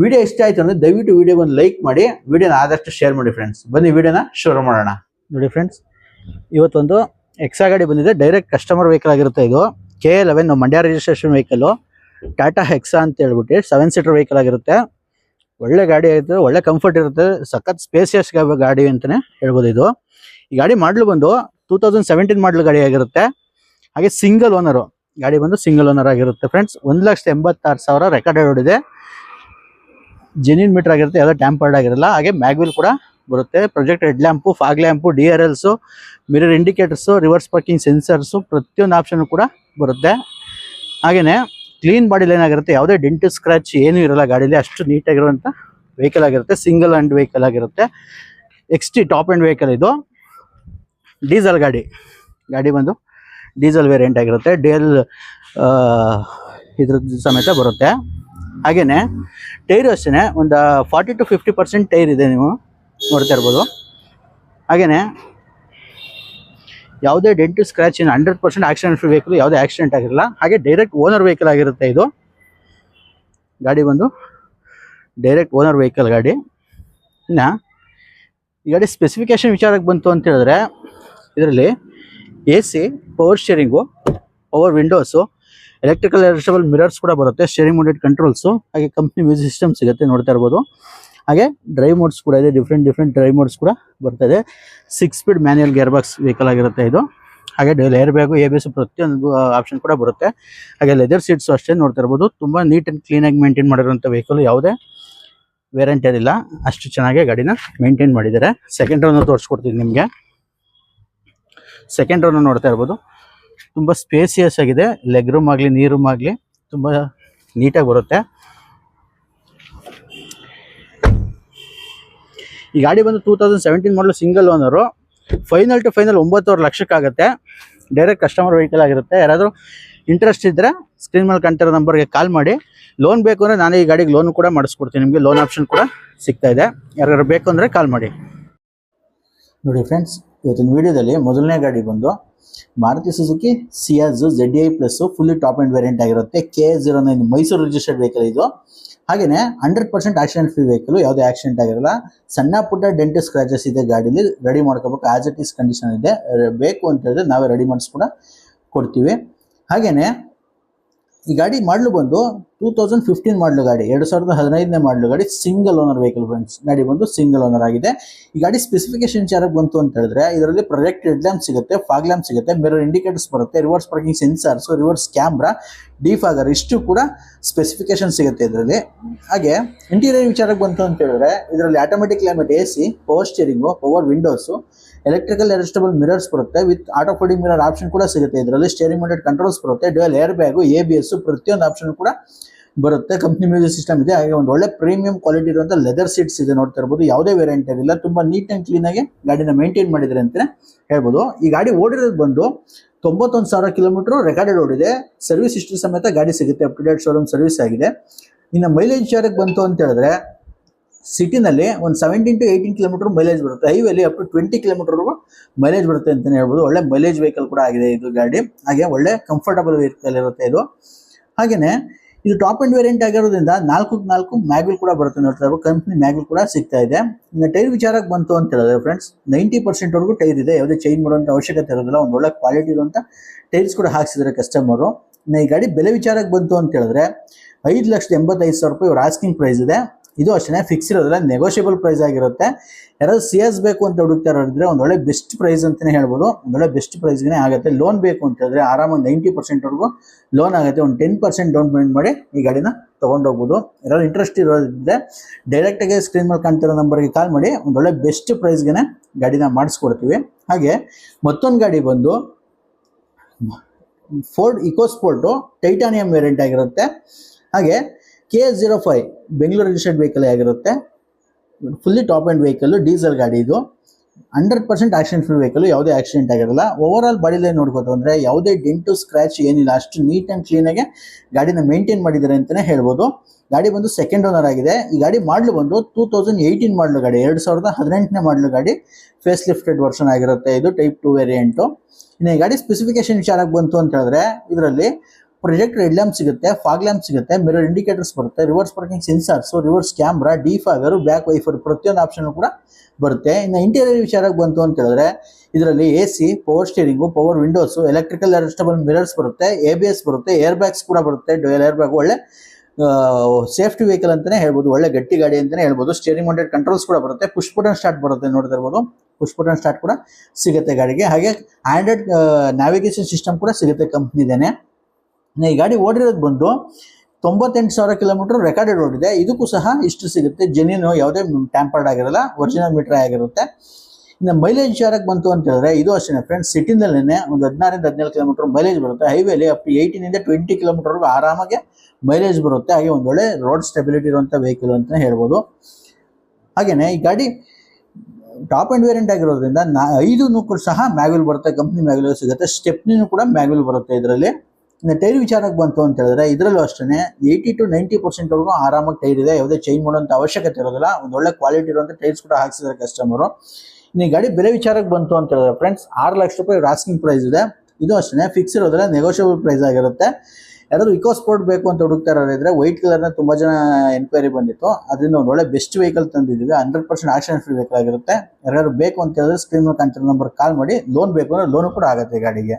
Video ಇಷ್ಟ ಆಯ್ತು ಅಂದ್ರೆ ದಯವಿಟ್ಟು ವಿಡಿಯೋ ಒಂದು ಲೈಕ್ ಮಾಡಿ, ವಿಡಿಯೋನ ಆದಷ್ಟು ಶೇರ್ ಮಾಡಿ ಫ್ರೆಂಡ್ಸ್ ಬನ್ನಿ, ವಿಡಿಯೋನ ಶುರು ಮಾಡೋಣ. ನೋಡಿ ಫ್ರೆಂಡ್ಸ್ ಇವತ್ತೊಂದು ಎಕ್ಸಾ ಗಾಡಿ ಬಂದಿದೆ. ಡೈರೆಕ್ಟ್ ಕಸ್ಟಮರ್ ವೆಹಿಕಲ್ ಆಗಿರುತ್ತೆ ಇದು. K eleven Mandya registration vehicle Tata Hexa ಅಂತ ಹೇಳ್ಬಿಟ್ಟು ಸೆವೆನ್ ಸೀಟರ್ ವೆಹಿಕಲ್ ಆಗಿರುತ್ತೆ. ಒಳ್ಳೆ ಗಾಡಿ ಆಗುತ್ತೆ ಒಳ್ಳೆ ಕಂಫರ್ಟ್ ಇರುತ್ತೆ. ಸಖತ್ ಸ್ಪೇಸಿಯಸ್ ಗಾಡಿ ಅಂತಾನೆ ಹೇಳ್ಬೋದು ಇದು. ಈ ಗಾಡಿ ಮಾಡಲು ಬಂದು ಟೂ ತೌಸಂಡ್ ಸೆವೆಂಟೀನ್ ಮಾಡಲ್ ಗಾಡಿ ಆಗಿರುತ್ತೆ. ಹಾಗೆ ಸಿಂಗಲ್ ಓನರು ಗಾಡಿ ಬಂದು ಸಿಂಗಲ್ ಓನರ್ ಆಗಿರುತ್ತೆ ಫ್ರೆಂಡ್ಸ್ ಒಂದು ಲಕ್ಷದ ಎಂಬತ್ತಾರು ಸಾವಿರ ರೆಕಾರ್ಡ್ ಹೊಡಿದೆ ಜೆನ್ಯೂನ್ ಮೀಟರ್ ಆಗಿರುತ್ತೆ, ಯಾವುದೋ ಟ್ಯಾಂಪರ್ಡ್ ಆಗಿರಲ್ಲ. ಹಾಗೆ ಮ್ಯಾಗ್ವಿಲ್ ಕೂಡ ಬರುತ್ತೆ. Project head lamp fog lamp D R Ls mirror indicators reverse parking sensors ಪ್ರತಿಯೊಂದು ಆಪ್ಷನ್ ಕೂಡ ಬರುತ್ತೆ. ಹಾಗೆಯೇ ಕ್ಲೀನ್ ಬಾಡಿ ಲೈನ್ ಆಗಿರುತ್ತೆ. ಯಾವುದೇ ಡೆಂಟ್ ಸ್ಕ್ರ್ಯಾಚ್ ಏನೂ ಇರಲ್ಲ ಗಾಡೀಲಿ. ಅಷ್ಟು ನೀಟಾಗಿರುವಂಥ ವೆಹಿಕಲ್ ಆಗಿರುತ್ತೆ. ಸಿಂಗಲ್ ಹ್ಯಾಂಡ್ ವೆಹಿಕಲ್ ಆಗಿರುತ್ತೆ. X T top end vehicle ಇದು. ಡೀಸೆಲ್ ಗಾಡಿ. ಗಾಡಿ ಬಂದು ಡೀಸೆಲ್ ವೇರಿಯಂಟ್ ಆಗಿರುತ್ತೆ. ಡೇಲ್ ಇದ್ರದ್ದು ಸಮೇತ ಬರುತ್ತೆ. ಹಾಗೆಯೇ ಟೈರು ಅಷ್ಟೇ ಒಂದು forty to fifty percent tyre ಇದೆ ನೀವು ನೋಡ್ತಾ ಇರ್ಬೋದು. ಹಾಗೆಯೇ ಯಾವುದೇ dent scratch in hundred percent accident free vehicle ಯಾವುದೇ ಆಕ್ಸಿಡೆಂಟ್ ಆಗಿರಲ್ಲ, ಹಾಗೆ ಡೈರೆಕ್ಟ್ ಓನರ್ ವೆಹಿಕಲ್ ಆಗಿರುತ್ತೆ ಇದು. ಗಾಡಿ ಬಂದು ಡೈರೆಕ್ಟ್ ಓನರ್ ವೆಹಿಕಲ್ ಗಾಡಿ. ಇನ್ನು ಈ ಗಾಡಿ ಸ್ಪೆಸಿಫಿಕೇಶನ್ ವಿಚಾರಕ್ಕೆ ಬಂತು ಅಂತ ಹೇಳಿದ್ರೆ, ಇದರಲ್ಲಿ A C power steering power windows electrical adjustable mirrors ಕೂಡ ಬರುತ್ತೆ. ಸ್ಟೇರಿಂಗ್ ಮೋಡೆಡ್ ಕಂಟ್ರೋಲ್ಸು ಹಾಗೆ ಕಂಪ್ನಿ ಮ್ಯೂಸಿಕ್ ಸಿಸ್ಟಮ್ ಸಿಗುತ್ತೆ. ನೋಡ್ತಾ ಇರ್ಬೋದು. ಹಾಗೆ ಡ್ರೈವ್ ಮೋಡ್ಸ್ ಕೂಡ ಇದೆ. ಡಿಫ್ರೆಂಟ್ ಡಿಫ್ರೆಂಟ್ ಡ್ರೈವ್ ಮೋಡ್ಸ್ ಕೂಡ ಬರ್ತಾ ಇದೆ. Six speed manual gear box vehicle ಆಗಿರುತ್ತೆ ಇದು. ಹಾಗೆ air bag A B S ಪ್ರತಿಯೊಂದು ಆಪ್ಷನ್ ಕೂಡ ಬರುತ್ತೆ. ಹಾಗೆ ಲೆದರ್ ಸೀಟ್ಸು ಅಷ್ಟೇ ನೋಡ್ತಾ ಇರ್ಬೋದು. ತುಂಬ ನೀಟ್ ಆ್ಯಂಡ್ ಕ್ಲೀನಾಗಿ ಮೇಂಟೈನ್ ಮಾಡಿರುವಂಥ ವೆಹಿಕಲ್ ಯಾವುದೇ ವೇರಿಯಂಟ್ ಇಲ್ಲ ಅಷ್ಟು ಚೆನ್ನಾಗಿ ಗಾಡಿನ ಮೇಂಟೈನ್ ಮಾಡಿದ್ದಾರೆ. ಸೆಕೆಂಡ್ ರೌಂಡ್ ತೋರಿಸ್ಕೊಡ್ತೀನಿ ನಿಮಗೆ. ಸೆಕೆಂಡ್ ರೌಂಡ್ ನೋಡ್ತಾ ಇರ್ಬೋದು. ತುಂಬ ಸ್ಪೇಸಿಯಸ್ ಆಗಿದೆ. ಲೆಗ್ ರೂಮ್ ಆಗಲಿ ನೀರು ರೂಮ್ ಆಗಲಿ ತುಂಬ ನೀಟಾಗಿ ಬರುತ್ತೆ. ಈ ಗಾಡಿ ಬಂದು two thousand seventeen model single owner final to final ಒಂಬತ್ತುವರೆ ಲಕ್ಷಕ್ಕಾಗುತ್ತೆ. ಡೈರೆಕ್ಟ್ ಕಸ್ಟಮರ್ ವೆಹಿಕಲ್ ಆಗಿರುತ್ತೆ. ಯಾರಾದರೂ ಇಂಟ್ರೆಸ್ಟ್ ಇದ್ದರೆ ಸ್ಕ್ರೀನ್ ಮೇಲೆ ಕಾಣ್ತಿರೋ ನಂಬರ್ಗೆ ಕಾಲ್ ಮಾಡಿ. ಲೋನ್ ಬೇಕು ಅಂದರೆ ನಾನು ಈ ಗಾಡಿಗೆ ಲೋನ್ ಕೂಡ ಮಾಡಿಸ್ಕೊಡ್ತೀನಿ. ನಿಮಗೆ ಲೋನ್ ಆಪ್ಷನ್ ಕೂಡ ಸಿಗ್ತಾ ಇದೆ. ಯಾರು ಬೇಕು ಅಂದರೆ ಕಾಲ್ ಮಾಡಿ. ನೋಡಿ ಫ್ರೆಂಡ್ಸ್ ಇವತ್ತಿನ ವಿಡಿಯೋದಲ್ಲಿ ಮೊದಲನೇ ಗಾಡಿ ಬಂದು Maruti Suzuki Ciaz Z I plus fully top end variant ಆಗಿರುತ್ತೆ. K zero nine Mysuru registered vehicle ಇದು. ಹಾಗೆಯೇ hundred percent accident free vehicle ಯಾವುದೇ ಆಕ್ಸಿಡೆಂಟ್ ಆಗಿರಲ್ಲ. ಸಣ್ಣ ಪುಟ್ಟ ಡೆಂಟ್ ಸ್ಕ್ರಾಚಸ್ ಇದೆ ಗಾಡೀಲಿ. ರೆಡಿ ಮಾಡ್ಕೋಬೇಕು. ಆಸ್ ಇಟ್ ಇಸ್ ಕಂಡೀಷನ್ ಇದೆ. ಬೇಕು ಅಂತ ಹೇಳಿದ್ರೆ ನಾವೇ ರೆಡಿ ಮಾಡಿಸ್ ಕೂಡ ಕೊಡ್ತೀವಿ. ಹಾಗೆಯೇ ಈ ಗಾಡಿ ಮಾಡಲು ಬಂದು ಟೂ ತೌಸಂಡ್ ಫಿಫ್ಟೀನ್ ಮಾಡಲು ಗಾಡಿ, ಎರಡು ಸಾವಿರದ ಹದಿನೈದನೇ ಮಾಡಲು ಗಾಡಿ ಸಿಂಗಲ್ ಓನರ್ ವೆಹಿಕಲ್ ಫ್ರೆಂಡ್ಸ್ ಗಾಡಿ ಬಂದು ಸಿಂಗಲ್ ಓನರ್ ಆಗಿದೆ. ಈ ಗಾಡಿ ಸ್ಪೆಸಿಫಿಕೇಶನ್ ವಿಚಾರಕ್ಕೆ ಬಂತು ಅಂತ ಹೇಳಿದ್ರೆ, ಇದರಲ್ಲಿ ಪ್ರೊಜೆಕ್ಟ್ ಹೆಡ್ ಸಿಗುತ್ತೆ ಫಾಗ್ ಲ್ಯಾಂಪ್ ಸಿಗುತ್ತೆ ಮಿರರ್ ಇಂಡಿಕೇಟರ್ಸ್ ಬರುತ್ತೆ reverse parking sensors reverse camera defogger ಇಷ್ಟು ಕೂಡ ಸ್ಪೆಸಿಫಿಕೇಶನ್ ಸಿಗುತ್ತೆ ಇದರಲ್ಲಿ. ಹಾಗೆ ಇಂಟೀರಿಯರ್ ವಿಚಾರಕ್ಕೆ ಬಂತು ಅಂತ ಹೇಳಿದ್ರೆ, ಇದರಲ್ಲಿ automatic climate A C power steering power windows electrical adjustable mirrors ಬರುತ್ತೆ with auto folding mirror option ಕೂಡ ಸಿಗುತ್ತೆ. ಇದರಲ್ಲಿ ಸ್ಟೇರಿಂಗ್ ಮೌಂಟೆಡ್ ಕಂಟ್ರೋಲ್ಸ್ ಬರುತ್ತೆ dual air bag A B S ಪ್ರತಿಯೊಂದು ಆಪ್ಷನ್ ಕೂಡ ಬರುತ್ತೆ. ಕಂಪ್ನಿ ಮ್ಯೂಸಿಕ್ ಸಿಸ್ಟಮ್ ಇದೆ. ಹಾಗೆ ಒಂದು ಒಳ್ಳೆ ಪ್ರೀಮಿಯಂ ಕ್ವಾಲಿಟಿ ಇರುವಂಥ ಲೆದರ್ ಸೀಟ್ಸ್ ಇದೆ ನೋಡ್ತಾ ಇರ್ಬೋದು. ಯಾವುದೇ ವೇರಿಯಂಟ್ ಇರಲಿಲ್ಲ ತುಂಬ ನೀಟ್ ಆ್ಯಂಡ್ ಕ್ಲೀನಾಗಿ ಗಾಡಿನ ಮೇಂಟೈನ್ ಮಾಡಿದರೆ ಅಂತಲೇ ಹೇಳ್ಬೋದು. ಈ ಗಾಡಿ ಓಡಿರೋದು ಬಂದು ತೊಂಬತ್ತೊಂದು ಸಾವಿರ ಕಿಲೋಮೀಟರ್ ರೆಕಾರ್ಡೆಡ್ ಓಡಿದೆ. ಸರ್ವಿಸ್ ಹಿಸ್ಟ್ರಿ ಸಮೇತ ಗಾಡಿ ಸಿಗುತ್ತೆ. Up to date showroom service ಆಗಿದೆ. ಇನ್ನು ಮೈಲೇಜ್ ವಿಚಾರಕ್ಕೆ ಬಂತು ಅಂತ ಹೇಳಿದ್ರೆ ಸಿಟಿನಲ್ಲಿ ಒಂದು seventeen to eighteen kilometre mileage ಬರುತ್ತೆ. ಹೈವೇಲಿ ಅಪ್ ಟು ಟ್ವೆಂಟಿ ಕಿಲೋಮೀಟರ್ವರೆಗೂ ಮೈಲೇಜ್ ಬರುತ್ತೆ ಅಂತಲೇ ಹೇಳ್ಬೋದು. ಒಳ್ಳೆ ಮೈಲೇಜ್ ವೆಹಿಕಲ್ ಕೂಡ ಆಗಿದೆ ಇದು ಗಾಡಿ. ಹಾಗೆ ಒಳ್ಳೆ ಕಂಫರ್ಟಬಲ್ ವೆಹಿಕಲ್ ಇರುತ್ತೆ ಇದು. ಹಾಗೆಯೇ ಇದು ಟಾಪ್ ಆ್ಯಂಡ್ ವೇರಿಯಂಟ್ ಆಗಿರೋದ್ರಿಂದ ನಾಲ್ಕು ನಾಲ್ಕು ಮ್ಯಾಗ್ವಿಲ್ ಕೂಡ ಬರುತ್ತೆ ನೋಡ್ತಾ ಇರ್ಬೋದು. ಕಂಪ್ನಿ ಕೂಡ ಸಿಗ್ತಾ ಇದೆ. ಇನ್ನು ಟೈರ್ ವಿಚಾರಕ್ಕೆ ಬಂತು ಅಂತ ಹೇಳಿದ್ರೆ ಫ್ರೆಂಡ್ಸ್ ನೈಂಟಿ ಪರ್ಸೆಂಟ್ವರೆಗೂ ಟೈರ್ ಇದೆ. ಯಾವುದೇ ಚೇಂಜ್ ಮಾಡುವಂಥ ಅವಶ್ಯಕತೆ ಇರೋದಿಲ್ಲ. ಒಂದು ಒಳ್ಳೆ ಕ್ವಾಲಿಟಿ ಇರುವಂಥ ಟೈರ್ಸ್ ಕೂಡ ಹಾಕ್ಸಿದ್ದಾರೆ ಕಸ್ಟಮರು ಇನ್ನು ಈ ಗಾಡಿ ಬೆಲೆ ವಿಚಾರಕ್ಕೆ ಬಂತು ಅಂತ ಹೇಳಿದ್ರೆ ಐದು ಲಕ್ಷದ ಎಂಬತ್ತೈದು ಸಾವಿರ ರೂಪಾಯಿ ಇವ್ರ ಆಸ್ಕಿಂಗ್ ಪ್ರೈಸ್ ಇದೆ. ಇದು ಅಷ್ಟೇ ಫಿಕ್ಸ್ ಇರೋದಿಲ್ಲ ನೆಗೋಷಿಯಬಲ್ ಪ್ರೈಸ್ ಆಗಿರುತ್ತೆ. ಯಾರಾದ್ರು ಸಿ ಎಸ್ ಬೇಕು ಅಂತ ಹುಡುಕ್ತಾ ಇರೋದ್ರೆ ಒಂದು ಒಳ್ಳೆ ಬೆಸ್ಟ್ ಪ್ರೈಸ್ ಅಂತಲೇ ಹೇಳ್ಬೋದು. ಒಂದೊಳ್ಳೆ ಬೆಸ್ಟ್ ಪ್ರೈಸ್ಗೆ ಆಗುತ್ತೆ. ಲೋನ್ ಬೇಕು ಅಂತ ಹೇಳಿದ್ರೆ ಆರಾಮಾಗಿ ನೈಂಟಿ ಪರ್ಸೆಂಟ್ವರೆಗೂ ಲೋನ್ ಆಗುತ್ತೆ. ಒಂದು ಟೆನ್ ಪರ್ಸೆಂಟ್ ಡೌನ್ ಪೇಮೆಂಟ್ ಮಾಡಿ ಈ ಗಾಡಿನ ತೊಗೊಂಡೋಗ್ಬೋದು ಯಾರಾದ್ರು ಇಂಟ್ರೆಸ್ಟ್ ಇರೋದಿದ್ರೆ ಡೈರೆಕ್ಟಾಗಿ ಸ್ಕ್ರೀನ್ ಮೇಲೆ ಕಾಣ್ತಿರೋ ನಂಬರ್ಗೆ ಕಾಲ್ ಮಾಡಿ ಒಂದೊಳ್ಳೆ ಬೆಸ್ಟ್ ಪ್ರೈಸ್ಗೆ ಗಾಡಿನ ಮಾಡಿಸ್ಕೊಡ್ತೀವಿ. ಹಾಗೆ ಮತ್ತೊಂದು ಗಾಡಿ ಬಂದು ಫೋರ್ಡ್ ಇಕೋಸ್ಪೋರ್ಟು ಟೈಟಾನಿಯಂ ವೇರಿಯಂಟ್ ಆಗಿರುತ್ತೆ. ಹಾಗೆ K zero five Bengaluru registered vehicle ಆಗಿರುತ್ತೆ. Fully top end vehicle diesel ಗಾಡಿ ಇದು. Hundred percent accident free vehicle ಯಾವುದೇ ಆಕ್ಸಿಡೆಂಟ್ ಆಗಿರಲ್ಲ. ಓವರ್ ಆಲ್ ಬಾಡಿ ಲೈನ್ ನೋಡ್ಕೋತ ಅಂದರೆ ಯಾವುದೇ ಡೆಂಟು ಸ್ಕ್ರ್ಯಾಚ್ ಏನಿಲ್ಲ. ಅಷ್ಟು ನೀಟ್ ಆ್ಯಂಡ್ ಕ್ಲೀನಾಗೆ ಗಾಡಿನ ಮೇಂಟೈನ್ ಮಾಡಿದ್ದಾರೆ ಅಂತಲೇ ಹೇಳ್ಬೋದು. ಗಾಡಿ ಬಂದು ಸೆಕೆಂಡ್ ಓನರ್ ಆಗಿದೆ. ಈ ಗಾಡಿ ಮಾಡಲು ಬಂದು ಟೂ ತೌಸಂಡ್ ಏಯ್ಟೀನ್ ಮಾಡಲು ಗಾಡಿ. ಎರಡು ಸಾವಿರದ ಹದಿನೆಂಟನೇ ಮಾಡಲು ಗಾಡಿ. ಫೇಸ್ ಲಿಫ್ಟೆಡ್ ವರ್ಷನ್ ಆಗಿರುತ್ತೆ. ಇದು ಟೈಪ್ ಟು ವೇರಿಯಂಟು ಇನ್ನು ಈ ಗಾಡಿ ಸ್ಪೆಸಿಫಿಕೇಶನ್ ವಿಚಾರಕ್ಕೆ ಬಂತು ಅಂತ ಹೇಳಿದ್ರೆ, ಇದರಲ್ಲಿ ಪ್ರೊಜೆಕ್ಟ್ ರೆಡ್ ಲ್ಯಾಂಪ್ ಸಿಗುತ್ತೆ ಫಾಗ್ ಲ್ಯಾಂಪ್ ಸಿಗುತ್ತೆ ಮಿರರ್ ಇಂಡಿಕೇಟರ್ಸ್ ಬರುತ್ತೆ reverse parking sensors reverse camera defogger back wiper ಪ್ರತಿಯೊಂದು ಆಪ್ಷನ್ ಕೂಡ ಬರುತ್ತೆ. ಇನ್ನು ಇಂಟೀರಿಯರ್ ವಿಚಾರಕ್ಕೆ ಬಂತು ಅಂತ ಹೇಳಿದ್ರೆ, ಇದರಲ್ಲಿ A C power steering power windows electrical adjustable mirrors ಬರುತ್ತೆ ಎ ಬಿ ಎಸ್ ಬರುತ್ತೆ ಏರ್ ಬ್ಯಾಗ್ಸ್ ಕೂಡ ಬರುತ್ತೆ ಡ್ಯೂಯಲ್ ಏರ್ ಬ್ಯಾಗ್ ಒಳ್ಳೆ ಸೇಫ್ಟಿ ವೆಹಿಕಲ್ ಅಂತಾನೆ ಹೇಳ್ಬೋದು, ಒಳ್ಳೆ ಗಟ್ಟಿ ಗಾಡಿ ಅಂತಾನೆ ಹೇಳ್ಬೋದು ಸ್ಟೇರಿಂಗ್ ಮೌಂಟೆಡ್ ಕಂಟ್ರೋಲ್ಸ್ ಕೂಡ ಬರುತ್ತೆ ಪುಷ್ ಬಟನ್ ಸ್ಟಾರ್ಟ್ ಬರುತ್ತೆ ನೋಡ್ತಾ ಇರ್ಬೋದು ಪುಷ್ ಬಟನ್ ಸ್ಟಾರ್ಟ್ ಕೂಡ ಸಿಗುತ್ತೆ ಗಾಡಿಗೆ. ಹಾಗೆ ಆಂಡ್ರಾಯ್ಡ್ ನ್ಯಾವಿಗೇಷನ್ ಸಿಸ್ಟಮ್ ಕೂಡ ಸಿಗುತ್ತೆ ಕಂಪ್ನಿದೇನೆ ಈ ಗಾಡಿ ಓಡಿರೋದು ಬಂದು ತೊಂಬತ್ತೆಂಟು ಸಾವಿರ ಕಿಲೋಮೀಟರ್ ರೆಕಾರ್ಡೆಡ್ ಓಡಿದೆ. ಇದಕ್ಕೂ ಸಹ ಇಷ್ಟು ಸಿಗುತ್ತೆ. ಜೆನ್ಯೂನು ಯಾವುದೇ ಟ್ಯಾಂಪರ್ಡ್ ಆಗಿರಲ್ಲ ಒರಿಜಿನಲ್ ಮೀಟರ್ ಆಗಿರುತ್ತೆ. ಇನ್ನು ಮೈಲೇಜ್ ವಿಚಾರಕ್ಕೆ ಬಂತು ಅಂತ ಹೇಳಿದ್ರೆ, ಇದು ಅಷ್ಟೇ ಫ್ರೆಂಡ್ಸ್ ಸಿಟಿನಲ್ಲೇ ಒಂದು ಹದಿನಾರಿಂದ ಹದಿನೇಳು ಕಿಲೋಮೀಟರ್ ಮೈಲೇಜ್ ಬರುತ್ತೆ. ಹೈವೇಲಿ ಅಪ್ ಟು ಏಯ್ಟೀನಿಂದ ಟ್ವೆಂಟಿ ಕಿಲೋಮೀಟರ್ವರೆಗೂ ಆರಾಮಾಗಿ ಮೈಲೇಜ್ ಬರುತ್ತೆ. ಹಾಗೆ ಒಂದು ರೋಡ್ ಸ್ಟೆಬಿಲಿಟಿ ಇರುವಂಥ ವೆಹಿಕಲ್ ಅಂತ ಹೇಳ್ಬೋದು. ಹಾಗೆಯೇ ಈ ಗಾಡಿ ಟಾಪ್ ಆ್ಯಂಡ್ ವೇರಿಯಂಟ್ ಆಗಿರೋದ್ರಿಂದ ನಾ ಐದು ಕೂಡ ಸಹ ಮ್ಯಾಗ್ವಿಲ್ ಬರುತ್ತೆ. ಕಂಪ್ನಿ ಮ್ಯಾಗ್ವಿಲ್ ಸಿಗುತ್ತೆ. ಸ್ಟೆಪ್ನಿನೂ ಕೂಡ ಮ್ಯಾಗ್ವಿಲ್ ಬರುತ್ತೆ ಇದರಲ್ಲಿ. ಇನ್ನು ಟೈರ್ ವಿಚಾರಕ್ಕೆ ಬಂತು ಅಂತ ಹೇಳಿದ್ರೆ ಇದರಲ್ಲೂ ಅಷ್ಟೇ ಏಯ್ಟಿ ಟು ನೈಂಟಿ ಪರ್ಸೆಂಟ್ವರೆಗೂ ಆರಾಮಾಗಿ ಟೈರ್ ಇದೆ. ಯಾವುದೇ ಚೇಂಜ್ ಮಾಡುವಂಥ ಅವಶ್ಯಕತೆ ಇರೋದಿಲ್ಲ. ಒಂದು ಒಳ್ಳೆ ಕ್ವಾಲಿಟಿ ಇರುವಂಥ ಟೈರ್ಸ್ ಕೂಡ ಹಾಕ್ಸಿದ್ದಾರೆ ಕಸ್ಟಮರು ಇನ್ನು ಗಾಡಿ ಬೆಲೆ ವಿಚಾರಕ್ಕೆ ಬಂತು ಅಂತ ಹೇಳಿದ್ರೆ ಫ್ರೆಂಡ್ಸ್ ಆರು ಲಕ್ಷ ರೂಪಾಯಿ ರಾಸ್ಕಿಂಗ್ ಪ್ರೈಸ್ ಇದೆ. ಇದು ಅಷ್ಟೇ ಫಿಕ್ಸ್ ಇರೋದ್ರೆ ನೆಗೋಷಿಯಬಲ್ ಪ್ರೈಸ್ ಆಗಿರುತ್ತೆ. ಯಾರಾದರೂ ಇಕೋ ಸ್ಪೋರ್ಟ್ ಬೇಕು ಅಂತ ಹುಡುಕ್ತಾ ಇರೋದಿದ್ರೆ ವೈಟ್ ಕಲರ್ನ ತುಂಬ ಜನ ಎನ್ಕ್ವೈರಿ ಬಂದಿತ್ತು. ಅದರಿಂದ ಒಂದು ಒಳ್ಳೆ best vehicle ತಂದಿದ್ದೀವಿ. Hundred percent action free vehicle ಆಗಿರುತ್ತೆ. ಬೇಕು ಅಂತ ಹೇಳಿದ್ರೆ ಸ್ಕ್ರೀನ್ ಕಾಣ್ತಿರೋ ನಂಬರ್ ಕಾಲ್ ಮಾಡಿ ಲೋನ್ ಬೇಕು ಅಂದ್ರೆ ಲೋನು ಕೂಡ ಆಗುತ್ತೆ ಗಾಡಿಗೆ.